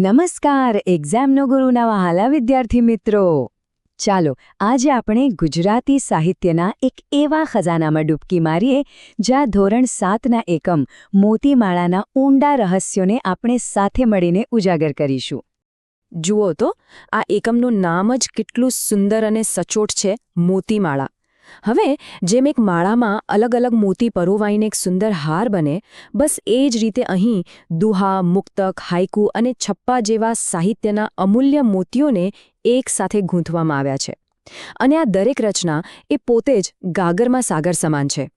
નમસ્કાર, એક્ઝામનો ગુરુના વહાલા વિદ્યાર્થી મિત્રો. ચાલો, આજે આપણે ગુજરાતી સાહિત્યના એક એવા ખજાનામાં ડૂબકી મારીએ, જ્યાં ધોરણ સાતના એકમ મોતીમાળાના ઊંડા રહસ્યોને આપણે સાથે મળીને ઉજાગર કરીશું. જુઓ તો, આ એકમનું નામ જ કેટલું સુંદર અને સચોટ છે, મોતીમાળા. હવે, જેમ એક માળામાં અલગ અલગ મોતી પરોવાઈને એક સુંદર હાર બને, બસ એ જ રીતે અહીં દુહા, મુક્તક હાઇકુ અને છપ્પા જેવા સાહિત્યના અમૂલ્ય મોતીઓને એક સાથે ગૂંથવામાં આવ્યા છે. અને આ દરેક રચના એ પોતે જ ગાગરમાં સાગર સમાન છે.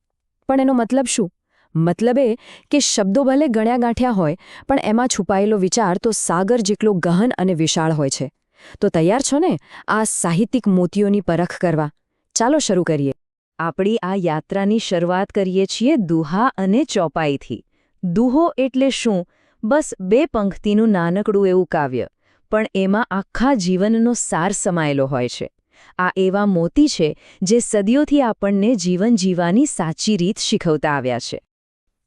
પણ એનો મતલબ શું? મતલબ એ કે શબ્દો ભલે ગણ્યા ગાંઠ્યા હોય, પણ એમાં છુપાયેલો વિચાર તો સાગર જેટલો ગહન અને વિશાળ હોય છે. તો તૈયાર છો ને આ સાહિત્યિક મોતીઓની પરખ કરવા? ચાલો શરૂ કરીએ. આપણી આ યાત્રાની શરૂઆત કરીએ છીએ દુહા અને ચોપાઈથી. દુહો એટલે શું? બસ બે પંક્તિનું નાનકડું એવું કાવ્ય, પણ એમાં આખા જીવનનો સાર સમાયેલો હોય છે. આ એવા મોતી છે જે સદીઓથી આપણને જીવન જીવવાની સાચી રીત શીખવતા આવ્યા છે.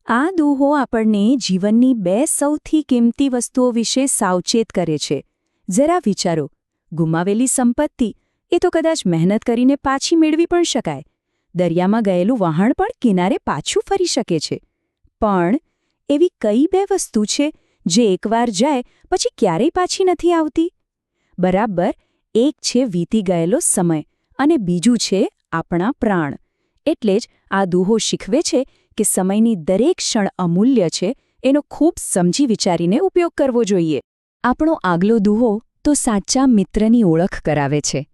આ દુહો આપણને જીવનની બે સૌથી કિંમતી વસ્તુઓ વિશે સાવચેત કરે છે. જરા વિચારો, ગુમાવેલી સંપત્તિ એ તો કદાચ મહેનત કરીને પાછી મેળવી પણ શકાય. દરિયામાં ગયેલું વહાણ પણ કિનારે પાછું ફરી શકે છે. પણ એવી કઈ બે વસ્તુ છે જે એકવાર જાય પછી ક્યારેય પાછી નથી આવતી? બરાબર, એક છે વીતી ગયેલો સમય અને બીજું છે આપણા પ્રાણ. એટલે જ આ દુહો શીખવે છે કે સમયની દરેક ક્ષણ અમૂલ્ય છે, એનો ખૂબ સમજી વિચારીને ઉપયોગ કરવો જોઈએ. આપણો આગલો દુહો તો સાચા મિત્રની ઓળખ કરાવે છે.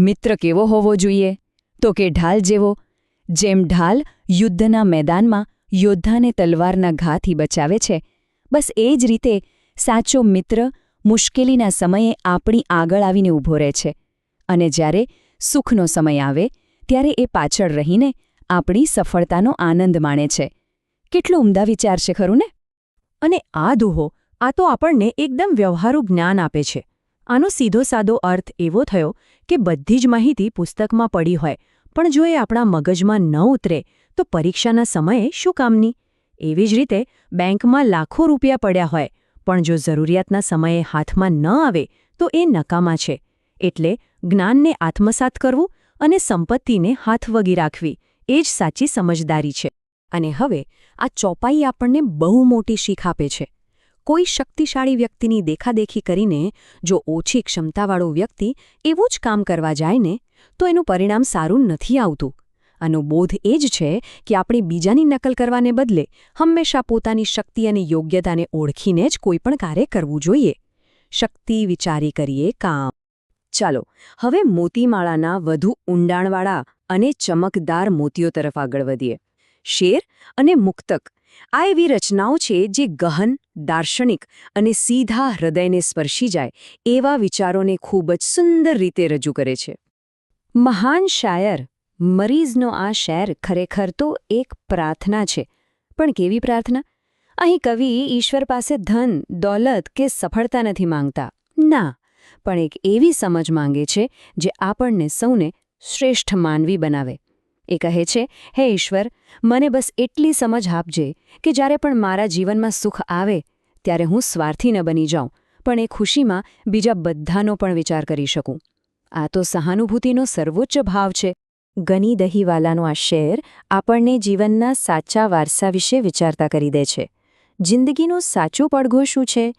મિત્ર કેવો હોવો જોઈએ? તો કે ઢાલ જેવો, જેમ ઢાલ યુદ્ધના મેદાનમાં યોદ્ધાને તલવારના ઘાથી બચાવે છે. બસ એ જ રીતે સાચો મિત્ર મુશ્કેલીના સમયે આપણી આગળ આવીને ઊભો રહે છે. અને જ્યારે સુખનો સમય આવે, ત્યારે એ પાછળ રહીને આપણી સફળતાનો આનંદ માણે છે. કેટલો ઉમદા વિચાર છે ખરું ને? અને આ દુહો આ તો આપણને એકદમ વ્યવહારુ જ્ઞાન આપે છે. આનો સીધો સાદો અર્થ એવો થયો કે બધી જ માહિતી પુસ્તકમાં પડી હોય, પણ જો એ આપણા મગજમાં ન ઉતરે, તો પરીક્ષાના સમયે શું કામની? એવી જ રીતે બેંકમાં લાખો રૂપિયા પડ્યા હોય, પણ જો જરૂરિયાતના સમયે હાથમાં ન આવે, તો એ નકામા છે. એટલે જ્ઞાનને આત્મસાત કરવું અને સંપત્તિને હાથવગી રાખવી, એ જ સાચી સમજદારી છે. અને હવે આ ચોપાઈ આપણને બહુ મોટી શીખ આપે છે. કોઈ શક્તિશાળી વ્યક્તિની દેખાદેખી કરીને જો ઓછી ક્ષમતાવાળો વ્યક્તિ એવું જ કામ કરવા જાય ને, તો એનું પરિણામ સારું નથી આવતું. આનો બોધ એ જ છે કે આપણે બીજાની નકલ કરવાને બદલે હંમેશા પોતાની શક્તિ અને યોગ્યતાને ઓળખીને જ કોઈપણ કાર્ય કરવું જોઈએ. શક્તિ વિચારી કરીએ કામ. ચાલો, હવે મોતીમાળાના વધુ ઊંડાણવાળા અને ચમકદાર મોતીઓ તરફ આગળ વધીએ. શેર અને મુક્તક આ એવી રચનાઓ છે જે ગહન, દાર્શનિક અને સીધા હૃદયને સ્પર્શી જાય એવા વિચારોને ખૂબ જ સુંદર રીતે રજૂ કરે છે. મહાન શાયર, મરીઝનો આ શેર ખરેખર તો એક પ્રાર્થના છે. પણ કેવી પ્રાર્થના? અહીં કવિ ઈશ્વર પાસે ધન, દોલત કે સફળતા નથી માંગતા. ના, પણ એક એવી સમજ માંગે છે જે આપણને સૌને શ્રેષ્ઠ માનવી બનાવે. એ કહે છે, હે ઈશ્વર, મને બસ એટલી સમજ આપજે કે જ્યારે પણ મારા જીવનમાં સુખ આવે, ત્યારે હું સ્વાર્થી ન બની જાઉં, પણ એ ખુશીમાં બીજા બધાનો પણ વિચાર કરી શકું. આ તો સહાનુભૂતિનો સર્વોચ્ચ ભાવ છે. ગની દહીવાલાનો આ શેર આપણને જીવનના સાચા વારસા વિશે વિચારતા કરી દે છે. જિંદગીનો સાચો પડઘો શું છે?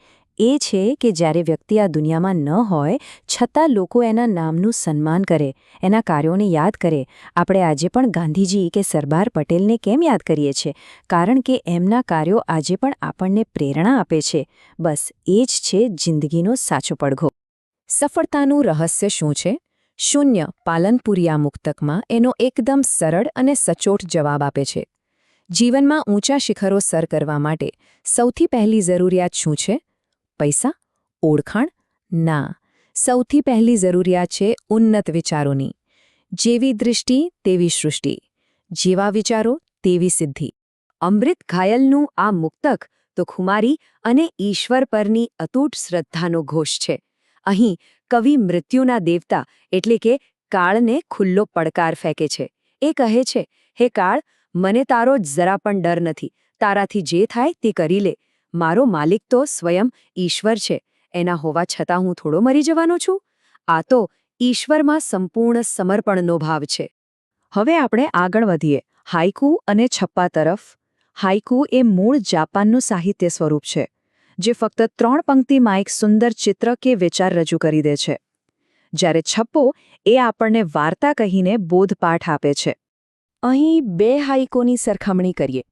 એ છે કે જ્યારે વ્યક્તિ આ દુનિયામાં ન હોય, છતાં લોકો એના નામનું સન્માન કરે, એના કાર્યોને યાદ કરે. આપણે આજે પણ ગાંધીજી કે સરદાર પટેલને કેમ યાદ કરીએ છીએ? કારણ કે એમના કાર્યો આજે પણ આપણને પ્રેરણા આપે છે. બસ એ જ છે જિંદગીનો સાચો પડઘો. સફળતાનું રહસ્ય શું છે? શૂન્ય, પાલનપુરિયા મુક્તકમાં એનો એકદમ સરળ અને સચોટ જવાબ આપે છે. જીવનમાં ઊંચા શિખરો સર કરવા માટે સૌથી પહેલી જરૂરિયાત શું છે? પૈસા, ઓળખાણ? ના. સૌથી પહેલી જરૂરિયાત છે ઉન્નત વિચારોની. જેવી દૃષ્ટિ, તેવી સૃષ્ટિ. જેવા વિચારો, તેવી સિદ્ધિ. અમૃત ઘાયલનું આ મુક્તક તો ખુમારી અને ઈશ્વર પરની અતૂટ શ્રદ્ધાનો ઘોષ છે. અહીં કવિ મૃત્યુના દેવતા એટલે કે કાળને ખુલ્લો પડકાર ફેંકે છે. એ કહે છે, હે કાળ, મને તારો જરા પણ ડર નથી. તારાથી જે થાય તે કરી લે. મારો માલિક તો સ્વયં ઈશ્વર છે, એના હોવા છતાં હું થોડો મરી જવાનો છું? આ તો ઈશ્વરમાં સંપૂર્ણ સમર્પણનો ભાવ છે. હવે આપણે આગળ વધીએ. હાઇકુ અને છપ્પા તરફ. હાઇકુ એ મૂળ જાપાનનું સાહિત્ય સ્વરૂપ છે, જે ફક્ત ત્રણ પંક્તિમાં એક સુંદર ચિત્ર કે વિચાર રજૂ કરી દે છે. જ્યારે છપ્પો એ આપણને વાર્તા કહીને બોધપાઠ આપે છે. અહીં બે હાઈકોની સરખામણી કરીએ.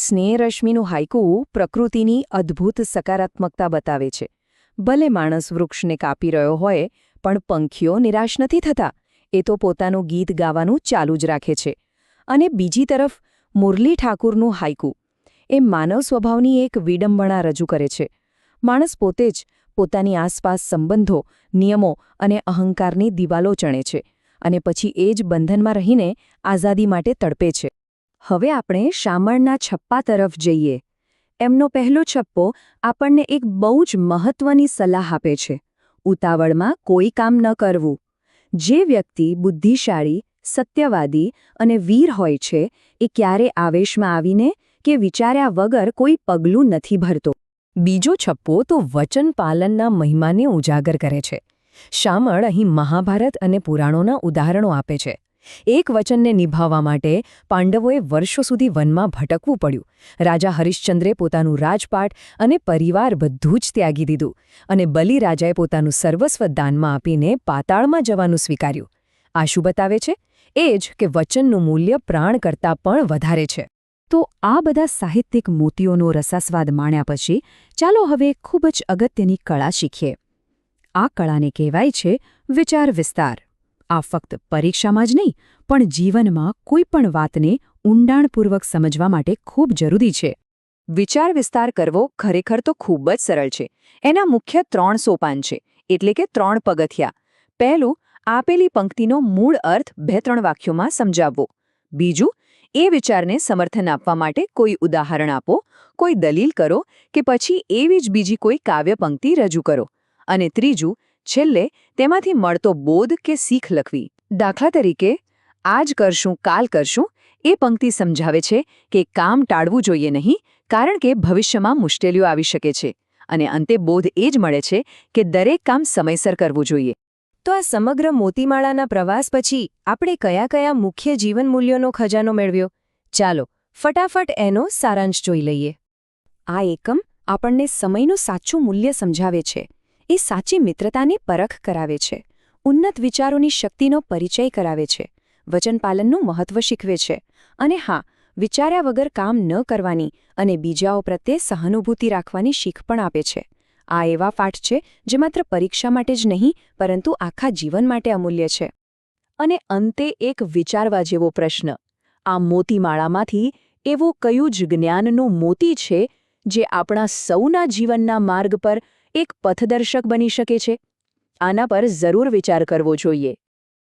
સ્નેહ હાઇકુ પ્રકૃતિની અદ્ભુત સકારાત્મકતા બતાવે છે. ભલે માણસ વૃક્ષને કાપી રહ્યો હોય, પણ પંખીઓ નિરાશ નથી થતા. એ તો પોતાનું ગીત ગાવાનું ચાલુ જ રાખે છે. અને બીજી તરફ, મુરલી ઠાકુરનું હાઇકુ. એ માનવ સ્વભાવની એક વિડંબણા રજૂ કરે છે. માણસ પોતે જ પોતાની આસપાસ સંબંધો, નિયમો અને અહંકારની દિવાલો ચણે છે અને પછી એ જ બંધનમાં રહીને આઝાદી માટે તડપે છે. હવે આપણે શામળના છપ્પા તરફ જઈએ. એમનો પહેલો છપ્પો આપણને એક બહુ જ મહત્વની સલાહ આપે છે. ઉતાવળમાં કોઈ કામ ન કરવું. જે વ્યક્તિ બુદ્ધિશાળી, સત્યવાદી અને વીર હોય છે, એ ક્યારે આવેશમાં આવીને કે વિચાર્યા વગર કોઈ પગલું નથી ભરતો. બીજો છપ્પો તો વચન પાલનના મહિમાને ઉજાગર કરે છે. શામળ અહીં મહાભારત અને પુરાણોના ઉદાહરણો આપે છે. એક વચનને નિભાવવા માટે પાંડવોએ વર્ષો સુધી વનમાં ભટકવું પડ્યું. રાજા હરિશ્ચંદ્રે પોતાનું રાજપાટ અને પરિવાર બધું જ ત્યાગી દીધું અને બલિરાજાએ પોતાનું સર્વસ્વ દાનમાં આપીને પાતાળમાં જવાનું સ્વીકાર્યું. આ શું બતાવે છે, એ જ કે વચનનું મૂલ્ય પ્રાણ કરતાં પણ વધારે છે. તો આ બધા સાહિત્યિક મોતીઓનો રસાસ્વાદ માણ્યા પછી ચાલો હવે ખૂબ જ અગત્યની કળા શીખીએ. આ કળાને કહેવાય છે વિચાર વિસ્તાર. આ ફક્ત પરીક્ષામાં જ નહીં, પણ જીવનમાં કોઈ પણ વાતને ઊંડાણપૂર્વક સમજવા માટે ખૂબ જરૂરી છે. વિચાર વિસ્તાર કરવો ખરેખર તો ખૂબ જ સરળ છે. એના મુખ્ય ત્રણ સોપાન છે, એટલે કે ત્રણ પગથિયા. પહેલું, આપેલી પંક્તિનો મૂળ અર્થ બે ત્રણ વાક્યોમાં સમજાવવો. બીજું, એ વિચારને સમર્થન આપવા માટે કોઈ ઉદાહરણ આપો, કોઈ દલીલ કરો કે પછી એવી જ બીજી કોઈ કાવ્ય પંક્તિ રજૂ કરો. અને ત્રીજું છેલ્લે તેમાંથી મળતો બોધ કે શીખ લખવી. દાખલા તરીકે, આજ કરશું, કાલ કરશું એ પંક્તિ સમજાવે છે કે કામ ટાળવું જોઈએ નહીં, કારણ કે ભવિષ્યમાં મુશ્કેલીઓ આવી શકે છે. અને અંતે બોધ એ જ મળે છે કે દરેક કામ સમયસર કરવું જોઈએ. તો આ સમગ્ર મોતીમાળાના પ્રવાસ પછી આપણે કયા કયા મુખ્ય જીવન મૂલ્યોનો ખજાનો મેળવ્યો? ચાલો, ફટાફટ એનો સારાંશ જોઈ લઈએ. આ એકમ આપણને સમયનું સાચું મૂલ્ય સમજાવે છે. એ સાચી મિત્રતાની પરખ કરાવે છે. ઉન્નત વિચારોની શક્તિનો પરિચય કરાવે છે. વચનપાલનનું મહત્વ શીખવે છે. અને હા, વિચાર્યા વગર કામ ન કરવાની અને બીજાઓ પ્રત્યે સહાનુભૂતિ રાખવાની શીખ પણ આપે છે. આ એવા પાઠ છે જે માત્ર પરીક્ષા માટે જ નહીં, પરંતુ આખા જીવન માટે અમૂલ્ય છે. અને અંતે એક વિચારવા જેવો પ્રશ્ન. આ મોતીમાળામાંથી એવું કયું જ જ્ઞાનનું મોતી છે જે આપણા સૌના જીવનના માર્ગ પર એક પથદર્શક બની શકે છે? આના પર જરૂર વિચાર કરવો જોઈએ.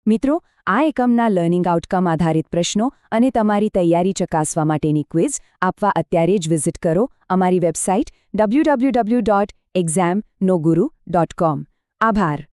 મિત્રો, આ એકમના લર્નિંગ આઉટકમ આધારિત પ્રશ્નો અને તમારી તૈયારી ચકાસવા માટેની ક્વિઝ આપવા અત્યારે જ વિઝિટ કરો અમારી વેબસાઇટ www.examnoguru.com આભાર.